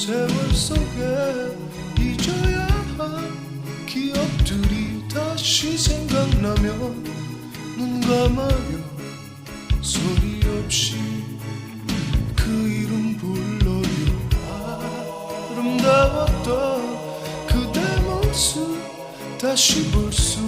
세월 속에 잊어야 할 기억들이 다시 생각나면 눈 감아요. 소리 없이 그 이름 불러요. 아름다웠던 그대 모습 다시 볼 수